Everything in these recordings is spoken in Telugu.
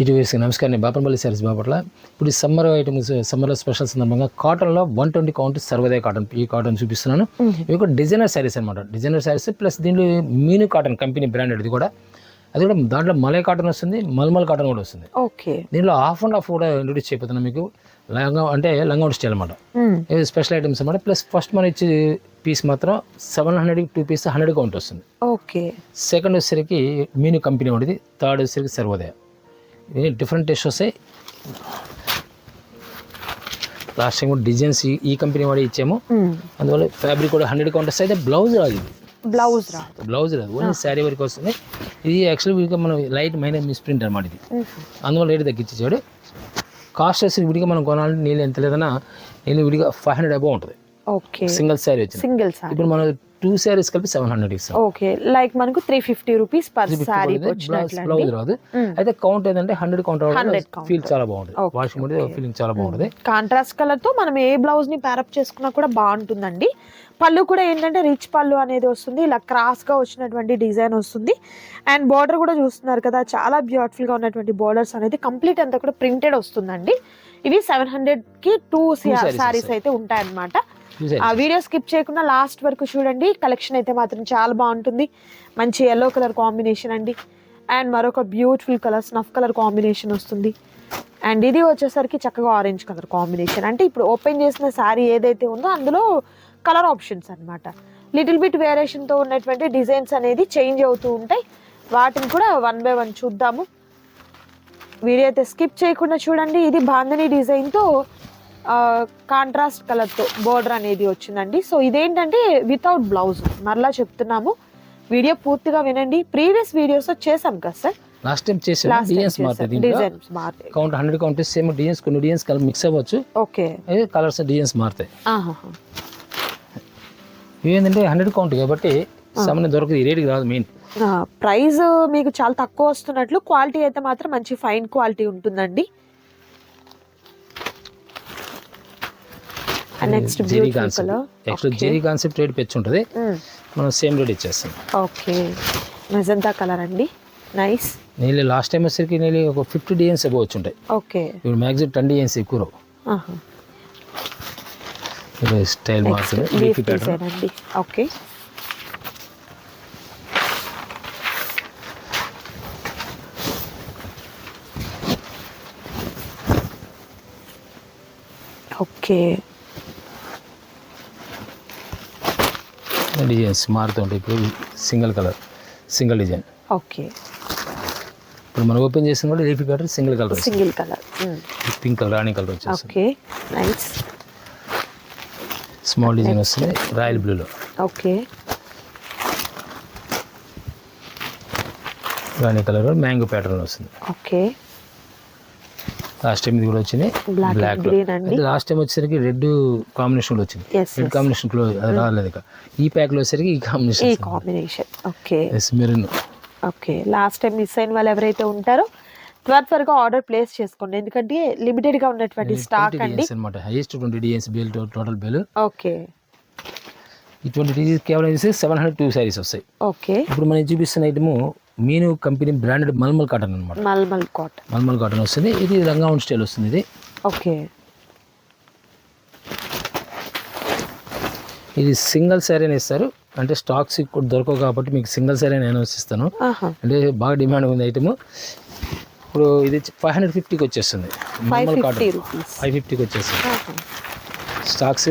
ఇటు వేసి నమస్కారం నేను బాపనపల్లి సారీస్ బాపట్ల. ఇప్పుడు ఈ సమ్మర్ ఐటమ్స్ సమ్మర్ స్పెషల్ సందర్భంగా కాటన్లో one twenty count Sarvodaya cotton ఈ కాటన్ చూపిస్తున్నాను. ఇవి కూడా డిజైనర్ శారీస్ అనమాట డిజైనర్ శారీస్ ప్లస్ దీంట్లో మీను కాటన్ కంపెనీ బ్రాండెడ్ ఇది కూడా. అది కూడా దాంట్లో మలై కాటన్ వస్తుంది మల్మల్ కాటన్ కూడా వస్తుంది. ఓకే. దీంట్లో హాఫ్ అండ్ హాఫ్ కూడా ఇంట్రొడ్యూస్ చేయబోతున్నాను మీకు. లంగా అంటే లంగా స్టైల్ అనమాట స్పెషల్ ఐటమ్స్ అనమాట ప్లస్ ఫస్ట్ మన ఇచ్చే పీస్ మాత్రం seven hundred two piece hundred count వస్తుంది. ఓకే. సెకండ్ వచ్చేసరికి మీను కంపెనీ ఉండేది థర్డ్ వచ్చేసరికి సర్వోదయ. డిఫరెంట్ టేస్ట్ వస్తాయి లాస్ట్ టైం కూడా డిజైన్స్ ఈ- కంపెనీ వాడి ఇచ్చాము. అందువల్ల ఫ్యాబ్రిక్ కూడా హండ్రెడ్ కౌంటర్స్ అయితే బ్లౌజ్ రాదు ఇది. బ్లౌజ్ రా. బ్లౌజ్ రాదు. ఓన్లీ శారీ వరకు వస్తుంది. ఇది యాక్చువల్గా మనం లైట్ మైనర్ మిస్ ప్రింట్ అనమాట ఇది. అందువల్ల రేటు తగ్గించాడు కాస్ట్ వచ్చి విడిగా మనం కొనాలి నీళ్ళు ఎంత లేదన్నా నీళ్ళు విడిగా ఫైవ్ హండ్రెడ్ అబౌవ్ ఉంటుంది. ఓకే సింగిల్ శారీ వచ్చింది. సింగిల్ సారీ ఇప్పుడు మనం టూ శారీస్ కలిపి సెవెన్ హండ్రెడ్ ఇస్తాం. ఓకే లైక్ మనకు three fifty rupees per sari blouse రాదు. అయితే కౌంట్ ఏంటంటే హండ్రెడ్ కౌంట్ 100 count. ఫీల్ చాలా బాగుంటుంది. వాషింగ్ కూడా ఫీలింగ్ చాలా బాగుంటుంది. కాంట్రాస్ట్ కలర్తో మనం ఏ బ్లౌజ్ని ప్యారప్ చేసుకున్నా కూడా బాగుంటుందండి. పళ్ళు కూడా ఏంటంటే రిచ్ పళ్ళు అనేది వస్తుంది. ఇలా క్రాస్గా వచ్చినటువంటి డిజైన్ వస్తుంది. అండ్ బార్డర్ కూడా చూస్తున్నారు కదా చాలా బ్యూటిఫుల్గా ఉన్నటువంటి బార్డర్స్ అనేది కంప్లీట్ అంతా కూడా ప్రింటెడ్ వస్తుందండి. ఇవి సెవెన్ హండ్రెడ్కి టూ సారీస్ అయితే ఉంటాయన్నమాట. ఆ వీడియో స్కిప్ చేయకుండా లాస్ట్ వరకు చూడండి. కలెక్షన్ అయితే మాత్రం చాలా బాగుంటుంది. మంచి ఎల్లో కలర్ కాంబినేషన్ అండి. అండ్ మరొక beautiful colour snuff colour combination వస్తుంది. అండ్ ఇది వచ్చేసరికి చక్కగా ఆరెంజ్ కలర్ కాంబినేషన్ అంటే ఇప్పుడు ఓపెన్ చేసిన శారీ ఏదైతే ఉందో అందులో కలర్ ఆప్షన్స్ అన్నమాట. లిటిల్ బిట్ వేరియేషన్తో ఉన్నటువంటి డిజైన్స్ అనేది చేంజ్ అవుతూ ఉంటాయి. వాటిని కూడా వన్ బై వన్ చూద్దాము. వీడియో అయితే స్కిప్ చేయకుండా చూడండి. ఇది బాందని డిజైన్తో కాంట్రాస్ట్ కలర్తో బోర్డర్ అనేది వచ్చిందండి. సో ఇదేంటంటే వితౌట్ బ్లౌజ్ మరలా చెప్తున్నాము. వీడియో పూర్తిగా వినండి. ప్రీవియస్ వీడియోస్ చేసాం కదా sir? Last time last designs మారుతాయి count hundred count same designs కొన్ని డిజైన్స్ కలిపి మిక్స్ అవ్వచ్చు. ఓకే కలర్స్ డిజైన్స్ మారుతాయి. ఇవేంటంటే హండ్రెడ్ కౌంట్ కాబట్టి సామాన్య దొరకదు. ఈ రేటుకి రాదు మెయిన్ ప్రైస్ మీకు చాలా తక్కువ వస్తున్నట్లు క్వాలిటీ అయితే మాత్రం మంచి ఫైన్ క్వాలిటీ ఉంటుందండి. Next zari concept actual zari concept rate పెంచి ఉంటుంది మనం సేమ్ రేట్ ఇచ్చేస్తాం. ఓకే మెజంతా కలర్ అండి. నైస్ నీళ్ళు లాస్ట్ టైం వచ్చేసరికి నీళ్ళు ఒక ఫిఫ్టీ డిజైన్స్ ఎక్కువ వచ్చి ఉంటాయి ఓకే ఇప్పుడు మ్యాక్సిమం టెన్ డిజైన్స్ ఎక్కువ రావు. ఇప్పుడు స్టైల్ డిజైన్ అండి. ఓకే ఓకే డిజైన్స్ మారుతుంటాయి ఇప్పుడు single colour single design. Okay. ఇప్పుడు మనం ఓపెన్ చేసిన కూడా leafy pattern single colour single colour. Pink colour రాణి కలర్ వచ్చేస్తుంది. ఓకే. నైస్. స్మాల్ డిజైన్ వస్తుంది రాయల్ బ్లూలో. ఓకే. రాణి కలర్ మ్యాంగో ప్యాటర్న్ వస్తుంది. ఓకే. లాస్ట్ టైం ఇది కూడా వచ్చింది. బ్లాక్. లాస్ట్ టైం వచ్చేసరికి రెడ్ కాంబినేషన్లో వచ్చింది. రెడ్. కాంబినేషన్లో అది రాలేదు ఇక. ఈ ప్యాక్లో వచ్చేసరికి ఈ ఈ combination combination. Okay. Maroon. Okay. Last time miss అయిన వాళ్ళు ఎవరైతే ఉంటారో త్వర త్వరగా ఆర్డర్ ప్లేస్ చేసుకోండి. ఎందుకంటే లిమిటెడ్గా ఉన్నటువంటి స్టాక్ అండి. అనమాట highest twenty designs bill total bill okay. ఈ ట్వంటీ కేవలం సెవెన్ హండ్రెడ్ టూ శారీస్ వస్తాయి. ఓకే. ఇప్పుడు మనం చూపిస్తున్న ఐటమ్ మీను కంపెనీ బ్రాండెడ్ మల్మల్ కాటన్ అనమాట మల్మల్ కాటన్. మల్మల్ కాటన్ వస్తుంది. ఇది రంగావన్ స్టైల్ వస్తుంది ఇది. ఓకే. ఇది సింగిల్ శారీ అని ఇస్తారు. అంటే స్టాక్స్ ఇప్పుడు దొరకవు కాబట్టి మీకు సింగిల్ శారీ నేను ఇస్తాను. ఆహా. అంటే బాగా డిమాండ్ ఉంది ఐటమ్. ఇప్పుడు ఇది ఫైవ్ హండ్రెడ్ ఫిఫ్టీకి వచ్చేస్తుంది. నార్మల్ ఫిఫ్టీ కాటన్ ఫైవ్ ఫిఫ్టీకి వచ్చేస్తుంది. స్టాక్స్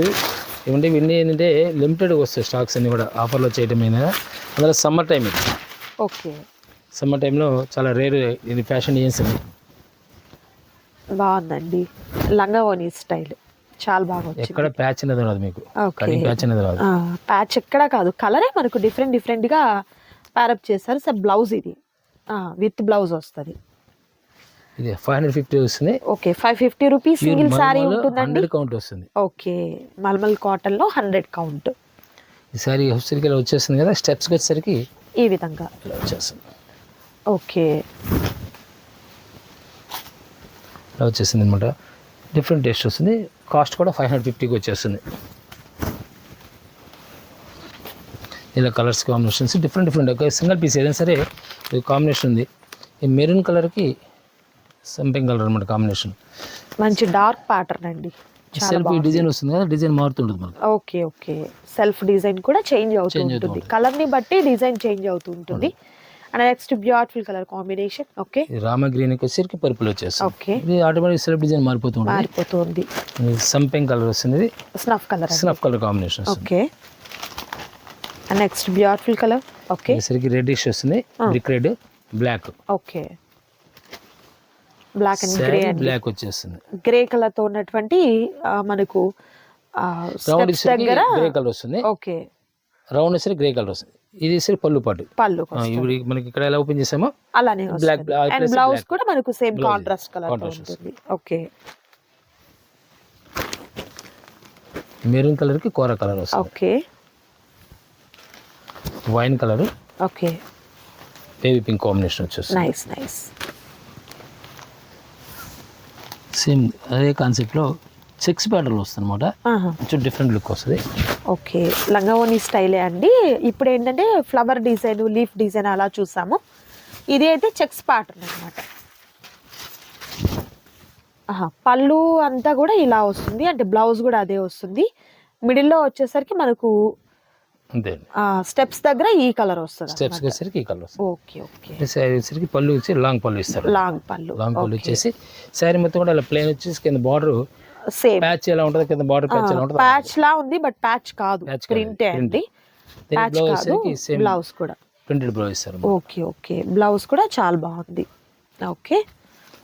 ఇవన్నీ ఇవన్నీ ఏంటంటే లిమిటెడ్ వస్తాయి స్టాక్స్ అన్నీ కూడా. ఆఫర్లో చేయడం అయినా అందులో సమ్మర్ టైం ఇది ఓకే. సమ్మర్ టైంలో చాలా రేర్ ఇది ఫ్యాషన్ డిజైన్స్ అన్ని బాగుందండి. లంగా ఓని స్టైల్. చాలా బాగా ఎక్కడ ప్యాచ్ అనేది రాదు మీకు. కటింగ్ ప్యాచ్ అనేది రాదు. ప్యాచ్ ఎక్కడా కాదు. కలరే మనకు డిఫరెంట్ డిఫరెంట్గా ప్యారప్ చేస్తారు. సార్ బ్లౌజ్ ఇది. విత్ బ్లౌజ్ వస్తుంది. ఇది ఫైవ్ హండ్రెడ్ ఫిఫ్టీ వస్తుంది. Okay five fifty rupees single sari ఉంటుందండి. కౌంట్ వస్తుంది. ఓకే మల్మల్ కాటన్లో హండ్రెడ్ కౌంట్. ఈ సారీ వచ్చేసరికి వచ్చేస్తుంది కదా స్టెప్స్కి వచ్చేసరికి ఈ విధంగా. ఇలా వచ్చేస్తుంది ఓకే. ఇలా వచ్చేసింది అనమాట డిఫరెంట్ టేస్ట్ వస్తుంది. కాస్ట్ కూడా ఫైవ్ హండ్రెడ్ ఫిఫ్టీకి వచ్చేస్తుంది. ఇలా కలర్స్ కాంబినేషన్స్ డిఫరెంట్ డిఫరెంట్. ఒక సింగిల్ పీస్ ఏదైనా సరే కాంబినేషన్ ఉంది. ఈ మెరూన్ కలర్కి సంపింగ్ కలర్ అనమాట కాంబినేషన్. మంచి డార్క్ ప్యాటర్న్ అండి. సెల్ఫ్ డిజైన్ వస్తుంది కదా డిజైన్ మారుతుంటుంది మనకి. Okay okay. సెల్ఫ్ డిజైన్ కూడా చేంజ్ అవుతూ Change అవుతూ ఉంటుంది. కలర్ని బట్టి డిజైన్ చేంజ్ అవుతూ ఉంటుంది. And next beautiful colour combination okay Rama green వచ్చేసరికి పర్పుల్ వచ్చేస్తుంది ఓకే ఇది ఆటోమేటిక్ సెల్ఫ్ డిజైన్ మారిపోతుంది. మారిపోతుంది సంపింగ్ కలర్ వస్తుంది ఇది. Snuff colour snuff colour combination okay and next beautiful colour okay వచ్చేసరికి రెడ్డిష్ వస్తుంది. Brick red black okay black and grey అండి. బ్లాక్ వచ్చేస్తుంది. గ్రే కలర్తో ఉన్నటువంటి మనకు రౌండ్ దగ్గర గ్రే కలర్ వస్తుంది. ఓకే. రౌండ్ గ్రే కలర్ వస్తుంది. ఇది వచ్చేసరికి పళ్ళు పాటు. పళ్ళు ఇప్పుడు మనకి ఇక్కడ ఎలా ఓపెన్ చేసామో? అలానే black అండ్ బ్లౌజ్. కూడా మనకు సేమ్. కాంట్రాస్ట్ కలర్ ఉంటుంది. ఓకే. మెరూన్ కలర్కి కోర కలర్ వస్తుంది. Okay. Wine colour okay. Baby pink combination వచ్చేస్తుంది. నైస్ నైస్ సేమ్ అదే కాన్సెప్ట్లో సిక్స్ ప్యాటర్న్ వస్తుంది అనమాట కొంచెం డిఫరెంట్ లుక్ వస్తుంది. ఓకే. లంగావోని స్టైలే అండి. ఇప్పుడు ఏంటంటే ఫ్లవర్ డిజైన్ లీఫ్ డిజైన్ అలా చూసాము. ఇది అయితే చెక్స్ ప్యాటర్న్ అనమాట పళ్ళు అంతా కూడా ఇలా వస్తుంది. అంటే బ్లౌజ్ కూడా అదే వస్తుంది. మిడిల్లో వచ్చేసరికి మనకు అంతే స్టెప్స్ దగ్గర ఈ కలర్ వస్తుంది స్టెప్స్ వచ్చేసరికి ఈ కలర్ వస్తుంది. Okay okay. శారీ వచ్చేసరికి పళ్ళు వచ్చి లాంగ్ పళ్ళు ఇస్తారు. లాంగ్ పళ్ళు లాంగ్ పళ్ళు వచ్చేసి శారీ మొత్తం కూడా అలా ప్లేన్ వచ్చేసి కింద బార్డర్ సేమ్ ప్యాచ్ ఎలా ఉంటుంది కింద బార్డర్ ప్యాచ్ ఎలా ఉంటుంది ప్యాచ్ లా ఉంది బట్ ప్యాచ్ కాదు. కాదు, ప్రింటే అండి. ప్యాచ్ బ్లౌజ్ కాదు బ్లౌజ్ కూడా. ప్రింటెడ్ బ్లౌజ్ ఇస్తారు ఓకే ఓకే. బ్లౌజ్ కూడా చాలా బాగుంది. ఓకే.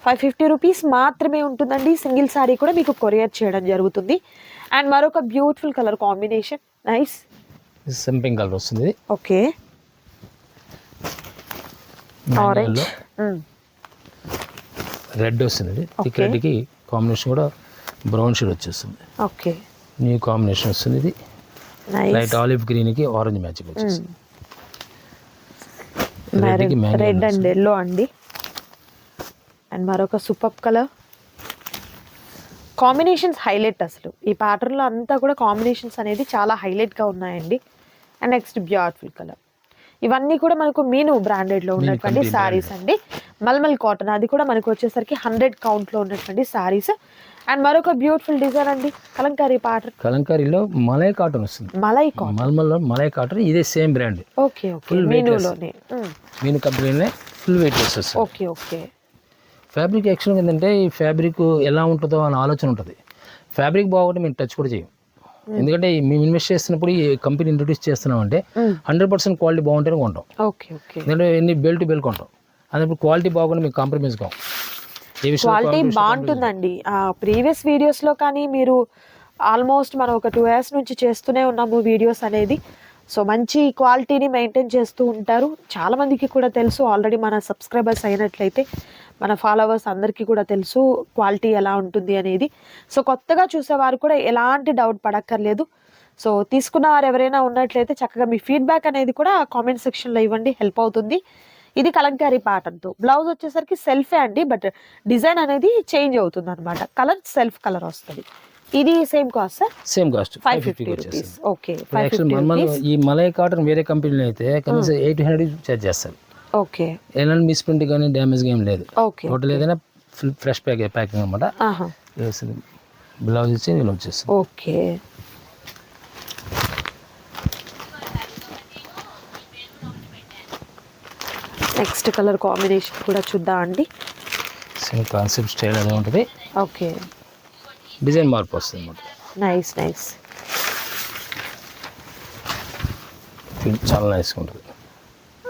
ఫైవ్ ఫిఫ్టీ రూపీస్ మాత్రమే ఉంటుందండి. సింగిల్ సారీ కూడా మీకు కొరియర్ చేయడం జరుగుతుంది. అండ్ మరొక బ్యూటిఫుల్ కలర్ కాంబినేషన్ నైస్ సంపింగ్ కలర్ వస్తుంది. ఓకే. ఆరెంజ్ రెడ్ వస్తుంది. ఇది థిక్. రెడ్కి కాంబినేషన్ కూడా బ్రౌన్ షేడ్ వచ్చేస్తుంది. ఓకే న్యూ కాంబినేషన్ వస్తుంది. ఇది లైట్ ఆలివ్ గ్రీన్కి ఆరెంజ్ మ్యాచింగ్ వచ్చేస్తుంది. రెడ్ అండ్ ఎల్లో అండి. అండ్ మరొక సూపర్ కలర్ కాంబినేషన్స్ హైలైట్ అసలు. ఈ ప్యాటర్న్లో అంతా కూడా కాంబినేషన్స్ అనేది చాలా హైలైట్గా ఉన్నాయండి. అండ్ నెక్స్ట్ బ్యూటిఫుల్ కలర్ ఇవన్నీ కూడా మనకు మీను బ్రాండెడ్లో ఉన్నటువంటి శారీస్ అండి. మల్మల్ కాటన్ అది కూడా మనకు వచ్చేసరికి హండ్రెడ్ కౌంట్లో ఉన్నటువంటి శారీస్ అండ్ మరొక బ్యూటిఫుల్ డిజైన్ అండి కలంకారీ ప్యాటర్న్ కలంకారీలో మలై కాటన్ వస్తుంది. మలై కాటన్ మల్మల్లో మలై కాటన్ ఇదే సేమ్ బ్రాండ్ ఓకే ఓకే. మీనులోనే. మ్, మీన్ కంపెనీనే ఫుల్ వెయిట్ వస్తుంది. ఓకే ఓకే ఫ్యాబ్రిక్ యాక్చువల్గా ఏంటంటే ఈ ఫ్యాబ్రిక్ ఎలా ఉంటుందో అనే ఆలోచన ఉంటుంది. ఫ్యాబ్రిక్ బాగుంటే మేము టచ్ కూడా చేయం. ఎందుకంటే ఈ మేము ఇన్వెస్ట్ చేస్తున్నప్పుడు ఈ కంపెనీ ఇంట్రొడ్యూస్ చేస్తున్నామంటే మ్, హండ్రెడ్ పర్సెంట్ క్వాలిటీ బాగుంటేనే కొంటాం. ఓకే ఓకే ఎందుకంటే ఎన్ని బెల్ట్ బెల్ కొంటాం. అప్పుడు క్వాలిటీ బాగుంటే మేము కాంప్రమైజ్ కాం. ఏ విషయంలో క్వాలిటీ బాగుంటుందండి. ప్రీవియస్ వీడియోస్లో కానీ మీరు ఆల్మోస్ట్ మనం ఒక టూ ఇయర్స్ నుంచి చేస్తూనే ఉన్నాము వీడియోస్ అనేది. సో మంచి క్వాలిటీని మెయింటైన్ చేస్తూ ఉంటారు. చాలా మందికి కూడా తెలుసు. ఆల్రెడీ మన సబ్స్క్రైబర్స్ అయినట్లయితే మన ఫాలోవర్స్ అందరికీ కూడా తెలుసు క్వాలిటీ ఎలా ఉంటుంది అనేది. సో కొత్తగా చూసేవారు కూడా ఎలాంటి డౌట్ పడక్కర్లేదు. సో తీసుకున్న వారు ఎవరైనా ఉన్నట్లయితే చక్కగా మీ ఫీడ్బ్యాక్ అనేది కూడా కామెంట్ సెక్షన్లో ఇవ్వండి హెల్ప్ అవుతుంది. ఇది కలంకారీ ప్యాటర్న్తో బ్లౌజ్ వచ్చేసరికి సెల్ఫే అండి బట్ డిజైన్ అనేది చేంజ్ అవుతుంది అనమాట కలర్ సెల్ఫ్ కలర్ వస్తుంది. ఇది same cost sir same cost five fifty okay ఈ మలై కాటన్ వేరే కంపెనీలో అయితే కనీసం ఎయిట్ హండ్రెడ్ చార్జ్ చేస్తారు. ఓకే. ఎలాంటి మిస్ప్రింట్ కానీ డ్యామేజ్ ఏం లేదు. ఓకే. టోటల్ ఏదైనా ఫుల్ ఫ్రెష్ ప్యాక్ ప్యాకింగ్ అనమాట బ్లౌజ్ ఇచ్చి నేను వచ్చేస్తుంది. ఓకే. నెక్స్ట్ కలర్ కాంబినేషన్ కూడా చూద్దాం అండి. సేమ్ కాన్సెప్ట్ స్టైల్ అదే ఉంటుంది. ఓకే. డిజైన్ మార్పు వస్తుంది అనమాట నైస్ నైస్. చాలా నైస్గా ఉంటుంది.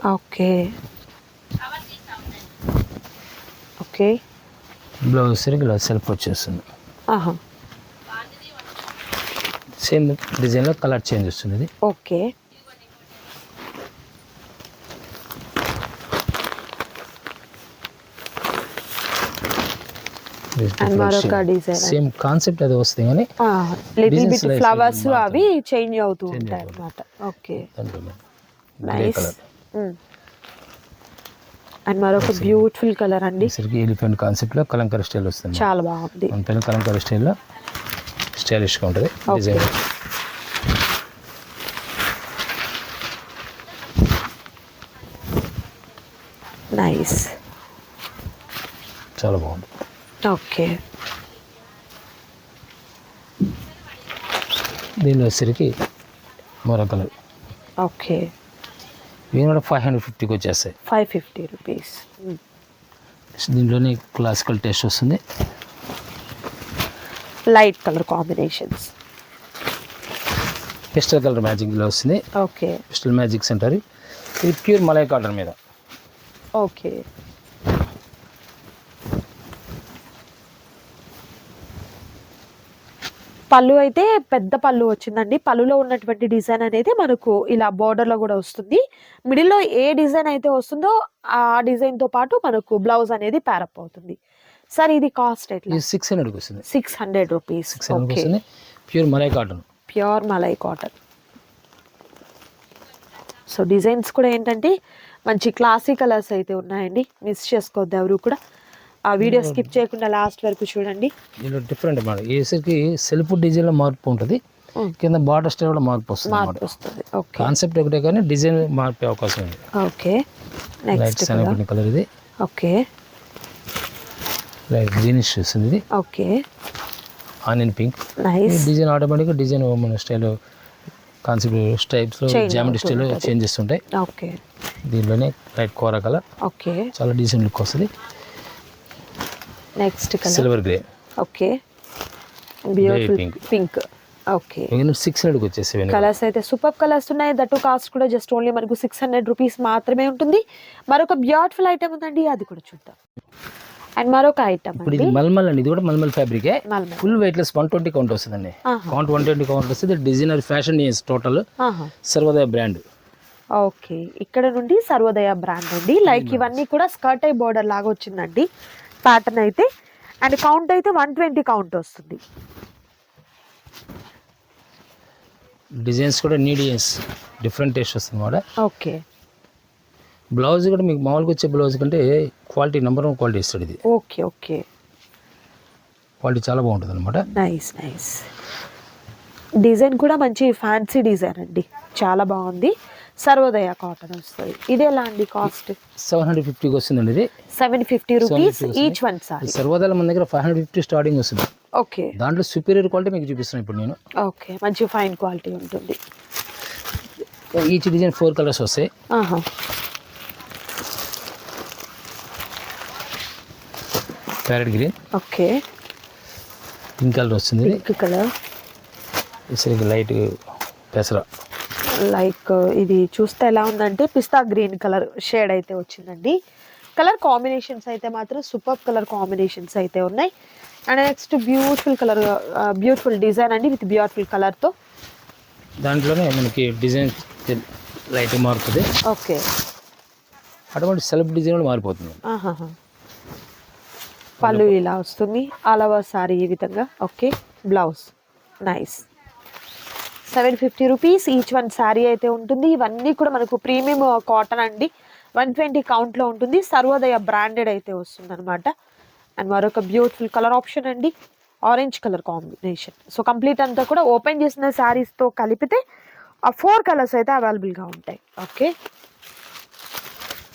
ఓకే. ఓకే. బ్లౌజ్ సరిగ్గా ఇలా సెల్ఫ్ వచ్చేస్తుంది ఆహా. సేమ్ డిజైన్లో కలర్ చేంజ్ వస్తుంది ఓకే. సేమ్ కాన్సెప్ట్ అది వస్తుంది కానీ లిటిల్ బిట్ ఫ్లవర్స్. అవి చేంజ్ అవుతూ ఉంటాయి. అన్నమాట. ఓకే. నైస్ కలర్ అండ్ మరొక బ్యూటిఫుల్ కలర్ అండి. సరికి ఎలిఫెంట్ కాన్సెప్ట్లో కలంకర స్టైల్ వస్తుంది. చాలా బాగుంది. పైన కలంకర స్టైల్లో స్టైలిష్గా ఉంటుంది డిజైన్. నైస్. చాలా బాగుంది. ఓకే. దీనిలో వచ్చేసరికి మరో కలర్. ఓకే. ఇవి కూడా ఫైవ్ హండ్రెడ్ ఫిఫ్టీకి వచ్చేస్తాయి. ఫైవ్ ఫిఫ్టీ రూపీస్ దీంట్లోనే క్లాసికల్ టేస్ట్ వస్తుంది. Light colour combinations pistol colour మ్యాజిక్లో వస్తుంది. ఓకే పిస్టల్ మ్యాజిక్స్ అంటారు ఇది ప్యూర్ మలై కాటన్ మీద. ఓకే పళ్ళు అయితే పెద్ద పళ్ళు వచ్చిందండి. పళ్ళులో ఉన్నటువంటి డిజైన్ అనేది మనకు ఇలా border లో కూడా వస్తుంది. Middle లో ఏ డిజైన్ అయితే వస్తుందో ఆ డిజైన్తో పాటు మనకు బ్లౌజ్ అనేది ప్యారప్ అవుతుంది. సార్ ఇది కాస్ట్ ఎట్లా? సిక్స్ హండ్రెడ్కి వస్తుంది సిక్స్ హండ్రెడ్ రూపీస్ సిక్స్ వస్తుంది pure malai cotton pure malai cotton so designs కూడా ఏంటంటే మంచి క్లాసీ కలర్స్ అయితే ఉన్నాయండి. మిస్ చేసుకోవద్దు ఎవరు కూడా. ఆ వీడియో స్కిప్ చేయకుండా లాస్ట్ వరకు చూడండి. దీంట్లో డిఫరెంట్ అన్నమాట వేసరికి సెల్ఫ్ డిజైన్లో మార్పు ఉంటుంది. Mm. కింద బార్డర్ స్టైల్ కూడా మార్పు వస్తుంది మార్పు అన్నమాట వస్తుంది. ఓకే కాన్సెప్ట్ ఒకటే కానీ డిజైన్ మార్పే అవకాశం ఉంది. ఓకే లైట్ నెక్స్ట్ సనపడిన కలర్ ఇది. ఓకే లైట్ గ్రీనిష్ వస్తుంది ఇది. ఓకే ఆనియన్ పింక్ డిజైన్ ఆటోమేటిక్గా డిజైన్ మన స్టైల్ కాన్సెప్ట్ స్టైప్స్లో Change జామెట్రీ స్టైల్ అవుతుంటది. చేంజ్ చేస్తుంటాయి ఓకే దీనిలోనే లైట్ కోరా కలర్ ఓకే చాలా డీసెంట్ లుక్ వస్తుంది. Next colour silver grey okay beautiful. Pink okay six హండ్రెడ్కి వచ్చేసి. కలర్స్ అయితే సూపర్ కలర్స్ ఉన్నాయి. దట్టు కాస్ట్ కూడా జస్ట్ ఓన్లీ మనకు సిక్స్ హండ్రెడ్ రూపీస్ మాత్రమే ఉంటుంది. మరొక బ్యూటిఫుల్ ఐటమ్ ఉందండి. అది కూడా చూద్దాం. అండ్ మరొక ఐటమ్ ఇప్పుడు ఇది మల్మల్ అండి. ఇది కూడా మల్మల్ ఫ్యాబ్రికే full weightless one twenty count వస్తుందండి. కౌంట్ వన్ ట్వంటీ కౌంట్ వస్తుంది. Designer fashion total Sarvodaya brand okay ఇక్కడ నుండి సర్వోదయ బ్రాండ్ అండి. లైక్ ఇవన్నీ కూడా స్కర్ట్ ఐ బోర్డర్ లాగా వచ్చిందండి. ప్యాటర్న్ అయితే అండ్ కౌంట్ అయితే వన్ ట్వంటీ కౌంట్ వస్తుంది. డిజైన్స్ కూడా నీ డిజైన్స్ డిఫరెంట్ టేస్ట్ వస్తుంది అన్నమాట ఓకే బ్లౌజ్ కూడా మీకు మామూలుగా వచ్చే బ్లౌజ్ కంటే క్వాలిటీ నెంబర్ వన్ క్వాలిటీ ఇస్తాడు ఇది. ఓకే ఓకే క్వాలిటీ చాలా బాగుంటుంది అనమాట నైస్ నైస్ డిజైన్ కూడా మంచి ఫ్యాన్సీ డిజైన్ అండి. చాలా బాగుంది. సర్వోదయ కాటన్ వస్తుంది. ఇది ఎలా అండి కాస్ట్? సెవెన్ హండ్రెడ్ ఫిఫ్టీకి వస్తుందండి ఇది. Seven fifty rupees. Each one sari Sarvodaya మన దగ్గర ఫైవ్ హండ్రెడ్ ఫిఫ్టీ స్టార్టింగ్ వస్తుంది. ఓకే. దాంట్లో సుపీరియర్ క్వాలిటీ మీకు చూపిస్తున్నాను ఇప్పుడు నేను. ఓకే. మంచి ఫైన్ క్వాలిటీ ఉంటుంది. ఈచ్ డిజైన్ ఫోర్ కలర్స్ వస్తాయి. Parrot green okay. Pink colour వస్తుంది పింక్ కలర్ సరిగ్గా లైట్ పెసర లైక్ ఇది చూస్తే ఎలా ఉందంటే పిస్తా గ్రీన్ కలర్ షేడ్ అయితే వచ్చిందండి. కలర్ కాంబినేషన్స్ అయితే మాత్రం సూపర్ కలర్ కాంబినేషన్స్ అయితే ఉన్నాయి. And next beautiful colour beautiful design అండి విత్ బ్యూటిఫుల్ కలర్తో. దాంట్లోనే మనకి డిజైన్ లైట్ మారుతుంది. ఓకే. అటువంటి సెల్ఫ్ డిజైన్ కూడా మారిపోతుంది. పళ్ళు ఇలా వస్తుంది. ఓవర్ సారీ ఈ విధంగా. Okay. Blouse. Nice. Seven fifty rupees each one sari అయితే ఉంటుంది. ఇవన్నీ కూడా మనకు ప్రీమియం కాటన్ అండి. వన్ ట్వంటీ కౌంట్లో ఉంటుంది. సర్వోదయ బ్రాండెడ్ అయితే వస్తుంది అనమాట అండ్ మరొక బ్యూటిఫుల్ కలర్ ఆప్షన్ అండి. Orange colour combination. So complete అంతా కూడా ఓపెన్ చేసిన శారీస్తో కలిపితే ఆ ఫోర్ కలర్స్ అయితే అవైలబుల్గా ఉంటాయి. ఓకే?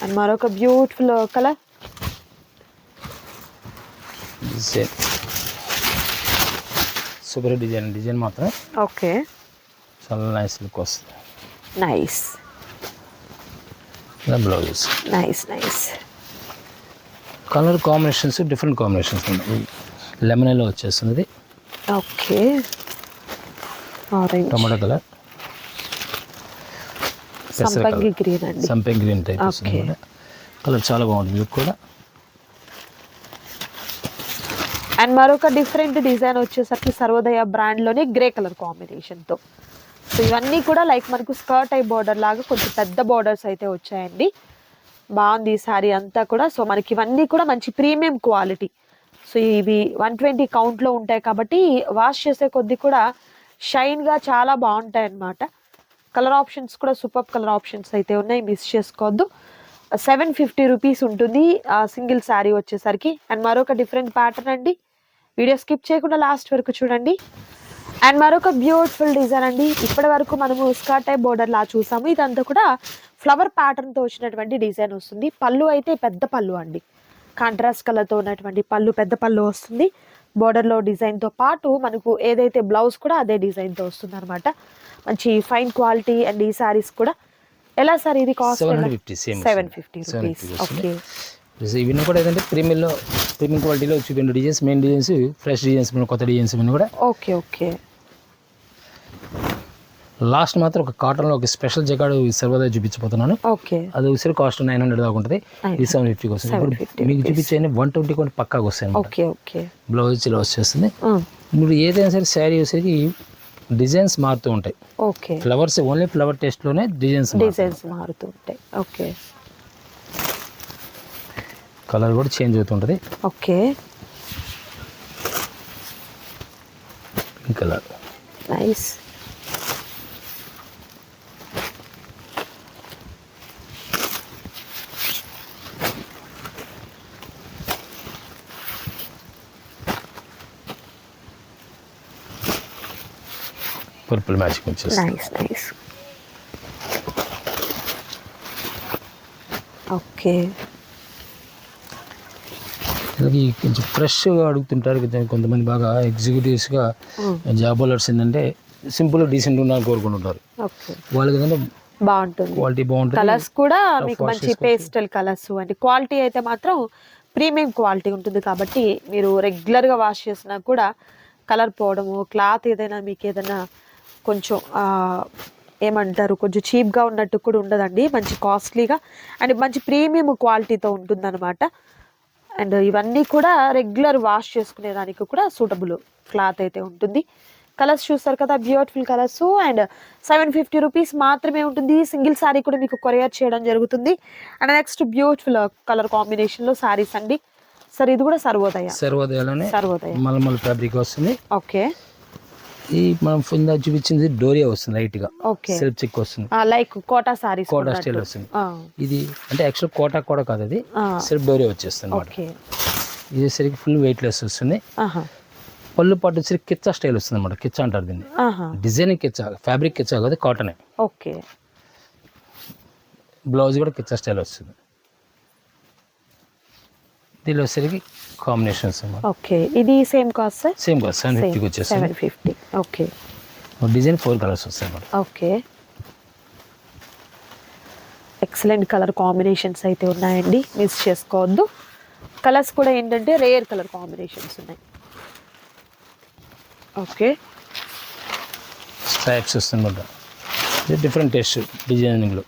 అండ్ మరొక beautiful colour. Super design design మాత్రం. ఓకే. చాలా నైస్ లుక్ వస్తుంది nice blouses nice nice colour combinations different combinations ఉన్నాయి లెమన్ వచ్చేస్తుంది ఓకే ఆరెంజ్ టమాటో కలర్ సంపంగి గ్రీన్ అండి. సంపంగి గ్రీన్ టైప్ వస్తుంది. కలర్ చాలా బాగుంటుంది లుక్ కూడా. అండ్ మరొక డిఫరెంట్ డిజైన్ వచ్చేసరికి సర్వోదయ బ్రాండ్లోనే గ్రే కలర్ కాంబినేషన్తో సో ఇవన్నీ కూడా లైక్ మనకు స్కర్ట్ టైప్ బార్డర్ లాగా కొంచెం పెద్ద బార్డర్స్ అయితే వచ్చాయండి. బాగుంది ఈ శారీ అంతా కూడా. సో మనకి ఇవన్నీ కూడా మంచి ప్రీమియం క్వాలిటీ సో ఇవి వన్ ట్వంటీ కౌంట్లో ఉంటాయి కాబట్టి వాష్ చేసే కొద్దీ కూడా షైన్గా చాలా బాగుంటాయి అన్నమాట కలర్ ఆప్షన్స్ కూడా సూపర్ కలర్ ఆప్షన్స్ అయితే ఉన్నాయి మిస్ చేసుకోవద్దు. సెవెన్ ఫిఫ్టీ రూపీస్ ఉంటుంది సింగిల్ శారీ వచ్చేసరికి. అండ్ మరొక డిఫరెంట్ ప్యాటర్న్ అండి. వీడియో స్కిప్ చేయకుండా లాస్ట్ వరకు చూడండి. అండ్ మరొక బ్యూటిఫుల్ డిజైన్ అండి. ఇప్పటి వరకు మనము స్కర్ట్ టైప్ బోర్డర్ లా చూసాము. ఇదంతా కూడా ఫ్లవర్ ప్యాటర్న్తో వచ్చినటువంటి డిజైన్ వస్తుంది. పళ్ళు అయితే పెద్ద పళ్ళు అండి. కాంట్రాస్ట్ కలర్తో ఉన్నటువంటి పళ్ళు పెద్ద పళ్ళు వస్తుంది. బోర్డర్లో డిజైన్తో పాటు మనకు ఏదైతే బ్లౌజ్ కూడా అదే డిజైన్తో వస్తుంది అనమాట మంచి ఫైన్ క్వాలిటీ అండ్ ఈ సారీస్ కూడా. ఎలా సార్ ఇది cost seven fifty rupees okay ఇవన్నీ కూడా ఏంటంటే ప్రీమియంలో ప్రీమియం క్వాలిటీలో చూపించిన designs main designs fresh designs కొత్త డిజైన్స్ కూడా. ఓకే ఓకే లాస్ట్ మాత్రం ఒక కాటన్లో ఒక స్పెషల్ జగాడు సర్వదా చూపించబోతున్నాను. ఓకే. అది ఉసిరి కాస్ట్ నైన్ హండ్రెడ్ దాకా ఉంటుంది. ఇది సెవెన్ ఫిఫ్టీకి వస్తుంది. ఇప్పుడు 750 మీకు చూపించే వన్ ట్వంటీ కూడా పక్కాగా వస్తాయి అన్నమాట ఓకే ఓకే. బ్లౌజ్ ఇలా వచ్చేస్తుంది. ఇప్పుడు ఏదైనా సరే శారీ వచ్చేసరికి డిజైన్స్ మారుతూ ఉంటాయి. ఓకే. ఫ్లవర్స్ ఓన్లీ ఫ్లవర్ టేస్ట్లోనే డిజైన్స్ డిజైన్స్ మారుతూ ఉంటాయి. ఓకే. కలర్ కూడా చేంజ్ అవుతుంటుంది okay. Pink colour nice purple matching వచ్చేస్తుంది. నైస్ నైస్ ఓకే అలాగే కొంచెం ఫ్రెష్గా అడుగుతుంటారు కొంతమంది బాగా ఎగ్జిక్యూటివ్స్గా జాబ్ హోల్డర్స్ ఏంటంటే సింపుల్ డీసెంట్ ఉండాలని కోరుకుంటుంటారు వాళ్ళకి ఏంటంటే బాగుంటుంది. క్వాలిటీ బాగుంటుంది. కలర్స్ కూడా మీకు మంచి. పేస్టల్ కలర్స్ అంటే క్వాలిటీ అయితే మాత్రం ప్రీమియం క్వాలిటీ ఉంటుంది కాబట్టి మీరు రెగ్యులర్గా వాష్ చేసినా కూడా కలర్ పోవడము క్లాత్ ఏదైనా మీకు ఏదైనా కొంచెం ఏమంటారు కొంచెం చీప్గా ఉన్నట్టు కూడా ఉండదండి. మంచి కాస్ట్లీగా అండ్ మంచి ప్రీమియం క్వాలిటీతో ఉంటుందన్నమాట. అండ్ ఇవన్నీ కూడా రెగ్యులర్ వాష్ చేసుకునే దానికి కూడా సూటబుల్ క్లాత్ అయితే ఉంటుంది. కలర్స్ చూస్తారు కదా beautiful colours. And seven fifty rupees మాత్రమే ఉంటుంది. సింగిల్ శారీ కూడా మీకు కొరియర్ చేయడం జరుగుతుంది. అండ్ నెక్స్ట్ బ్యూటిఫుల్ కలర్ కాంబినేషన్లో శారీస్ అండి. సార్ ఇది కూడా సర్వోదయ. సర్వోదయాలోనే సర్వోదయ. మలమల్ ఫ్యాబ్రిక్ వస్తుంది. ఓకే. ఈ మనం కింద చూపించింది డోరియా వస్తుంది లైట్గా ఓకే. సెల్ఫ్ చిక్ వస్తుంది. లైక్ కోటా శారీస్ కోటా స్టైల్ వస్తుంది. ఇది అంటే యాక్చువల్ కోటా కూడా కాదు అది. సెల్ఫ్ డోరియా వచ్చేస్తుంది అనమాట ఇది సరికి ఫుల్ వెయిట్ లెస్ వస్తుంది పళ్ళు పాటు వచ్చేసరికి కిచ్చా స్టైల్ వస్తుంది అనమాట కిచ్చా అంటారు దీన్ని. డిజైనింగ్ కిచ్చా ఫ్యాబ్రిక్ కిచ్చా కాదు కాటనే ఓకే. బ్లౌజ్ కూడా కిచ్చా స్టైల్ వస్తుంది. దీనిలో వచ్చేసరికి కాంబినేషన్స్ ఓకే ఇది సేమ్ కాస్ట్ సార్? సేమ్ కాదు సెవెన్ ఫిఫ్టీకి వచ్చేస్తుంది. Seven fifty okay. Design four colours వస్తాయి అనమాట ఓకే. ఎక్సలెంట్ కలర్ కాంబినేషన్స్ అయితే ఉన్నాయండి. మిస్ చేసుకోవద్దు. కలర్స్ కూడా ఏంటంటే రేర్ కలర్ కాంబినేషన్స్ ఉన్నాయి. ఓకే. స్ట్రైప్స్ వస్తుందన్నమాట ఇది డిఫరెంట్ టేస్ట్ డిజైనింగ్లో.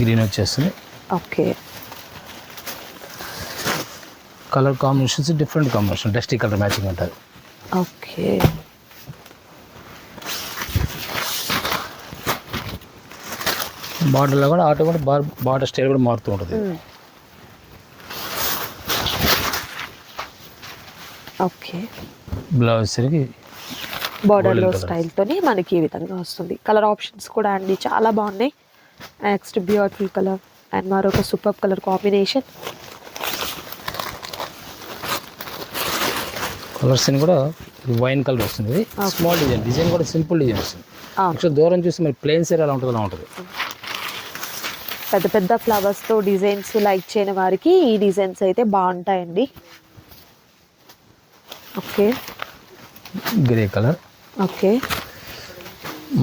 గ్రీన్ వచ్చేస్తుంది. Okay. Colour combinations different combination dusty colour matching అంటారు ఓకే. బార్డర్లో కూడా ఆటో కూడా బార్ బార్డర్ స్టైల్ కూడా మారుతూ ఉంటుంది. ఓకే. బ్లౌజ్ సరికి బార్డర్లో. స్టైల్తోని మనకి ఈ విధంగా వస్తుంది. కలర్ ఆప్షన్స్ కూడా అండి. చాలా బాగున్నాయి. నెక్స్ట్ బ్యూటిఫుల్ కలర్ అండ్ మరొక సూపర్ కలర్ కాంబినేషన్ కలర్స్ కూడా వైన్ కలర్ వస్తుంది. ఇది స్మాల్ డిజైన్ డిజైన్ కూడా సింపుల్ డిజైన్ వస్తుంది. యాక్చువల్ దూరం చూస్తే మరి ప్లెయిన్ సైడ్ ఎలా ఉంటుంది అలా ఉంటుంది. పెద్ద పెద్ద ఫ్లవర్స్తో డిజైన్స్ లైక్ చేయని వారికి ఈ డిజైన్స్ అయితే బాగుంటాయండి. ఓకే గ్రే కలర్ ఓకే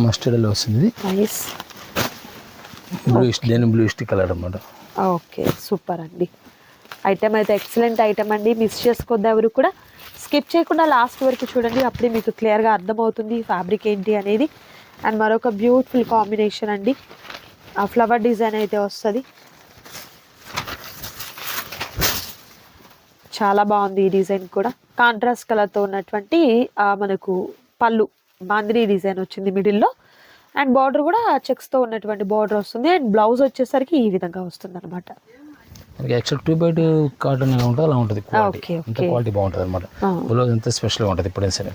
మస్టర్డ్లో వస్తుంది నైస్ బ్లూయిష్ దేని బ్లూయిస్ట్ కలర్ అన్నమాట. ఓకే సూపర్ అండి. ఐటమ్ అయితే ఎక్సలెంట్ ఐటమ్ అండి. మిస్ చేసుకోద్దా ఎవరు కూడా. స్కిప్ చేయకుండా లాస్ట్ వరకు చూడండి. అప్పుడే మీకు క్లియర్గా అర్థమవుతుంది ఫ్యాబ్రిక్ ఏంటి అనేది. అండ్ మరొక బ్యూటిఫుల్ కాంబినేషన్ అండి. ఆ ఫ్లవర్ డిజైన్ అయితే వస్తుంది. చాలా బాగుంది ఈ డిజైన్ కూడా. కాంట్రాస్ట్ కలర్తో ఉన్నటువంటి మనకు పళ్ళు బాందిని డిజైన్ వచ్చింది మిడిల్లో అండ్ బార్డర్ కూడా చెక్స్తో ఉన్నటువంటి బార్డర్ వస్తుంది. అండ్ బ్లౌజ్ వచ్చేసరికి ఈ విధంగా వస్తుంది అనమాట యాక్చువల్ టూ కాటన్ ఎలా ఉంటుంది అలా ఉంటుంది క్వాలిటీ బాగుంటుంది అనమాట బ్లౌజ్ అంత స్పెషల్గా ఉంటుంది ఎప్పుడైనా సరే.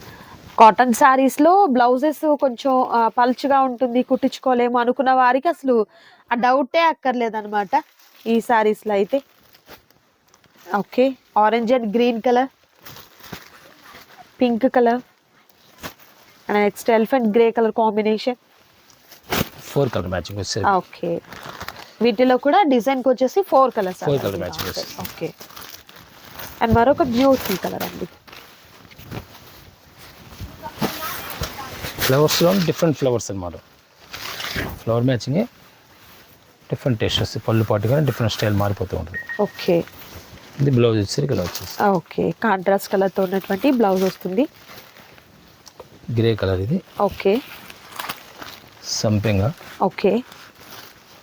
కాటన్ శారీస్లో బ్లౌజెస్ కొంచెం పల్చగా ఉంటుంది కుట్టించుకోలేము అనుకున్న వారికి అసలు ఆ డౌటే అక్కర్లేదన్నమాట ఈ శారీస్లో అయితే. Okay orange and green colour pink colour and next elephant grey colour combination four colour matching వచ్చేది. ఓకే. వీటిలో కూడా డిజైన్కి వచ్చేసి four colours Four colour matching వస్తుంది. ఓకే అండ్ మరొక బ్యూటిఫుల్ కలర్ అండి. ఫ్లవర్స్లో డిఫరెంట్ ఫ్లవర్స్ అనమాట ఫ్లవర్ మ్యాచింగ్ డిఫరెంట్ టేస్ట్ వస్తుంది. పళ్ళు పాటు కానీ డిఫరెంట్ స్టైల్ మారిపోతూ ఉంటుంది. ఓకే ఇది బ్లౌజ్ వచ్చేసరికి ఇలా వచ్చేసి ఓకే కాంట్రాస్ట్ కలర్తో ఉన్నటువంటి బ్లౌజ్ వస్తుంది. గ్రే కలర్ ఇది. ఓకే సంపింగ్. ఓకే.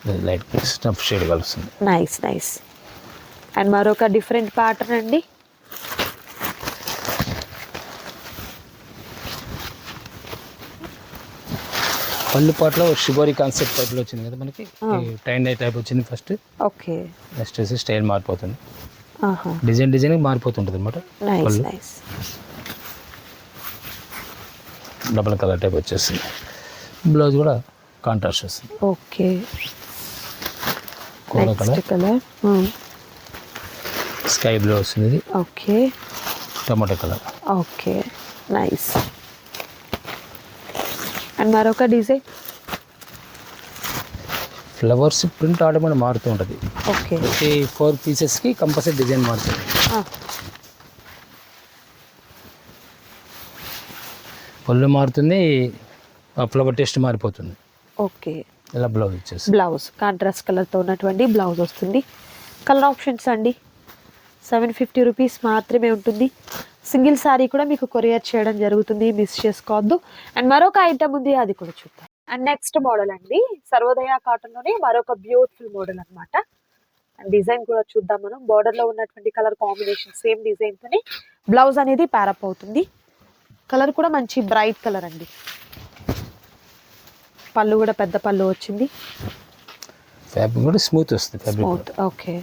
లైట్ స్టఫ్ షేడ్ కలుస్తుంది. Nice nice. అండ్ మరొక డిఫరెంట్ ప్యాటర్న్ అండి. పళ్ళు పాటలో షిబోరి కాన్సెప్ట్ టైప్లో వచ్చింది కదా మనకి? టైన్ డై టైప్ వచ్చింది ఫస్ట్. ఓకే. నెక్స్ట్ వచ్చి స్టైల్ మారిపోతుంది. డిజైన్ డిజైన్ మారిపోతుంటుంది అనమాట పళ్ళు. నైస్. డబల్ కలర్ టైప్ వచ్చేస్తుంది బ్లౌజ్ కూడా కాంట్రాస్ట్ వస్తుంది ఓకే. కోల కలర్ స్కై బ్లూ వస్తుంది. ఇది okay. Tomato colour okay. Nice and మరొక డిజైన్ ఫ్లవర్స్ ప్రింట్ ఆటోమేటిక్ మారుతూ ఉంటుంది. ఓకే. ప్రతి ఫోర్ పీసెస్కి కంపల్సరీ డిజైన్ మారుతుంది. పళ్ళు మారుతుంది. ఫ్లవర్ టేస్ట్ మారిపోతుంది. ఓకే. ఇలా బ్లౌజ్ వచ్చేసి. బ్లౌజ్ కాంట్రాస్ట్ కలర్తో ఉన్నటువంటి బ్లౌజ్ వస్తుంది. కలర్ ఆప్షన్స్ అండి. సెవెన్ ఫిఫ్టీ రూపీస్ మాత్రమే ఉంటుంది. సింగిల్ శారీ కూడా మీకు కొరియర్ చేయడం జరుగుతుంది. మిస్ చేసుకోవద్దు. అండ్ మరొక ఐటమ్ ఉంది అది కూడా చూద్దాం. అండ్ నెక్స్ట్ మోడల్ అండి. సర్వోదయ కాటన్లోనే మరొక బ్యూటిఫుల్ మోడల్ అన్నమాట. అండ్ డిజైన్ కూడా చూద్దాం మనం. బార్డర్లో ఉన్నటువంటి కలర్ కాంబినేషన్ సేమ్ డిజైన్ తోనే బ్లౌజ్ అనేది ప్యారప్ అవుతుంది. కలర్ కూడా మంచి బ్రైట్ కలర్ అండి. పళ్ళు కూడా పెద్ద పళ్ళు వచ్చింది. ఫ్యాబ్రిక్ కూడా స్మూత్ వస్తుంది ఫ్యాబ్రిక్ స్మూత్ ఓకే.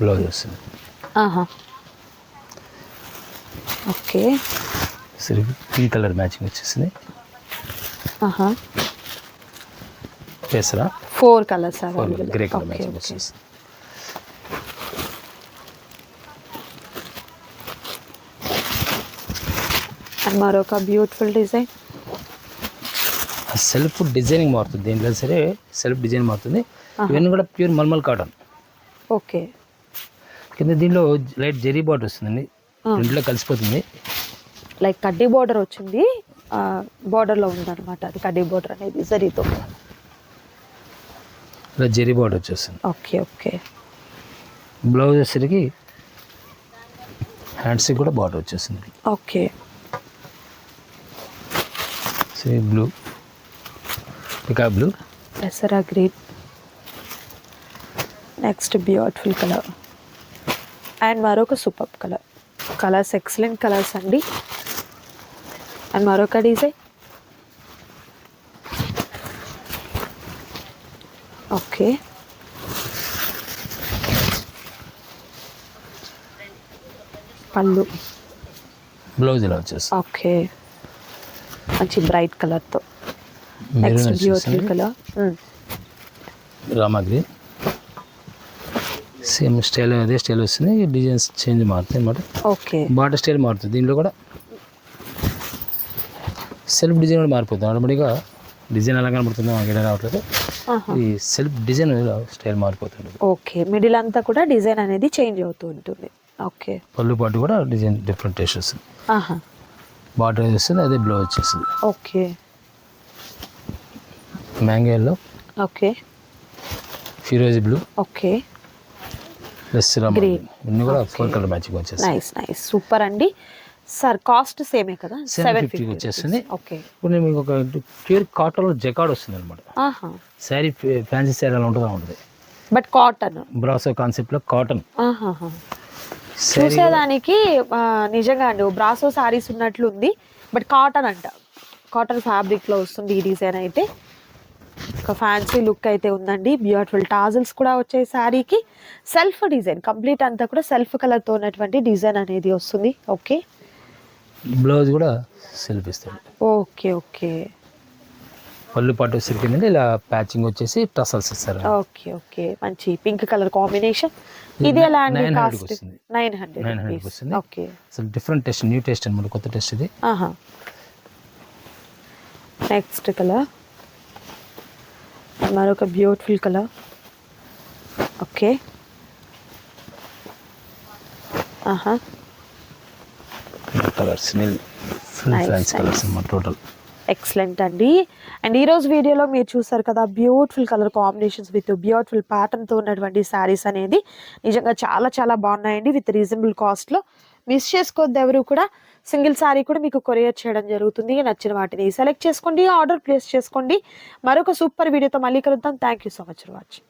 బ్లౌజ్ వస్తుంది ఆహా. ఓకే. సరే పింక్ కలర్ మ్యాచింగ్ వచ్చేసింది. ఆహా. పేసరా four colours grey colour matching okay వచ్చేసి అండ్ మరొక బ్యూటిఫుల్ డిజైన్ సెల్ఫ్ డిజైనింగ్ మారుతుంది. దేంట్లో సరే సెల్ఫ్ డిజైన్ మారుతుంది. ఇవన్నీ కూడా ప్యూర్ మల్మల్ కాటన్. ఓకే. కింద దీనిలో లైట్ జెరీ బాట్ వస్తుందండి. రెండులో కలిసిపోతుంది. లైక్ కడ్డీ బార్డర్ వచ్చింది. బార్డర్లో ఉందన్నమాట. అది కడ్డీ బార్డర్ అనేది జరీతో. ఇలా జెరీ బాట్ వచ్చేస్తుంది. Okay okay. బ్లౌజ్ వచ్చేసరికి హ్యాండ్స్కి కూడా బాటర్ వచ్చేసింది okay. Sea blue. Pika blue? Green. Next beautiful colour and మరొక super colour colours excellent colours అండి. అండ్ మరొక డిజైన్ ఓకే పళ్ళు. బ్లౌజ్ ఇలా వచ్చేస్తుంది. ఓకే మంచి బ్రైట్ కలర్తో నెక్స్ట్ బ్యూటిఫుల్ వచ్చేసింది colour Rama green same style అదే స్టైల్ వస్తుంది. డిజైన్స్ చేంజ్ మారుతాయి అనమాట ఓకే. బాటర్ స్టైల్ మారుతుంది. దీంట్లో కూడా సెల్ఫ్ డిజైన్ కూడా మారిపోతుంది. ఆటోమేటిక్గా డిజైన్ ఎలా కనబడుతుందో? మాకు ఎలా రావట్లేదు. ఈ సెల్ఫ్ డిజైన్ స్టైల్ మారిపోతుంది. ఓకే. మిడిల్ అంతా కూడా డిజైన్ అనేది చేంజ్ అవుతూ ఉంటుంది. ఓకే. పళ్ళు పాటు కూడా డిజైన్ డిఫరెంట్ టేస్ట్ వస్తుంది. బాటర్ వస్తుంది అదే బ్లౌజ్ వచ్చేస్తుంది. Okay. Mango yellow okay. ఫిరోజీ blue. Okay. Plus ఇన్ని కూడా ఫోర్ కలర్ మ్యాచింగ్ వచ్చేస్తుంది నైస్ నైస్ సూపర్ అండి. సార్ కాస్ట్ సేమే కదా? 750 సెవెన్కి వచ్చేస్తుంది. ఓకే. ఇప్పుడు నేను మీకు ఒక ప్యూర్ కాటన్లో జకాడ్ వస్తుంది అనమాట ఆహా శారీ ఫ్యాన్సీ శారీ అలా ఉంటుందా ఉంటుంది. బట్ కాటన్ బ్రాసో కాన్సెప్ట్లో కాటన్ చూసేదానికి నిజంగా అండి బ్రాసో సారీస్ ఉన్నట్లు ఉంది బట్ కాటన్ అంట కాటన్ ఫ్యాబ్రిక్లో వస్తుంది ఈ డిజైన్ అయితే. ఒక ఫ్యాన్సీ లుక్ అయితే ఉందండి. బ్యూటిఫుల్ టాజల్స్ కూడా వచ్చాయి శారీకి. సెల్ఫ్ డిజైన్ కంప్లీట్ అంతా కూడా సెల్ఫ్ కలర్తో ఉన్నటువంటి డిజైన్ అనేది వస్తుంది. ఓకే బ్లౌజ్ కూడా సెల్ఫ్ ఇస్తాడు. ఓకే ఓకే పళ్ళు పట్టు వచ్చేసరికి ఇలా ప్యాచింగ్ వచ్చేసి టసల్స్ ఇస్తారు. ఓకే ఓకే మంచి పింక్ కలర్ కాంబినేషన్ ఇది ఎలా అండి 900 కాస్ట్ వస్తుంది. నైన్ హండ్రెడ్ 900 కి వస్తుంది. ఓకే అసలు డిఫరెంట్ టెస్ట్ న్యూ టేస్ట్ అనమాట కొత్త టెస్ట్ ఇది. ఆహా. నెక్స్ట్ కలర్ మరొక బ్యూటిఫుల్ కలర్ ఓకే ఆహా కలర్స్ టోటల్ ఎక్సలెంట్ అండి. అండ్ ఈ రోజు వీడియోలో మీరు చూసారు కదా బ్యూటిఫుల్ కలర్ కాంబినేషన్స్ విత్ బ్యూటిఫుల్తో ఉన్నటువంటి శారీస్ అనేది. నిజంగా చాలా చాలా బాగున్నాయండి విత్ రీజనబుల్ కాస్ట్లో మిస్ చేసుకోవద్దు ఎవరు కూడా. సింగిల్ శారీ కూడా మీకు కొరియర్ చేయడం జరుగుతుంది. నచ్చిన వాటిని సెలెక్ట్ చేసుకోండి ఆర్డర్ ప్లేస్ చేసుకోండి. మరొక సూపర్ వీడియోతో మళ్ళీ కలుద్దాం. Thank you so much for watching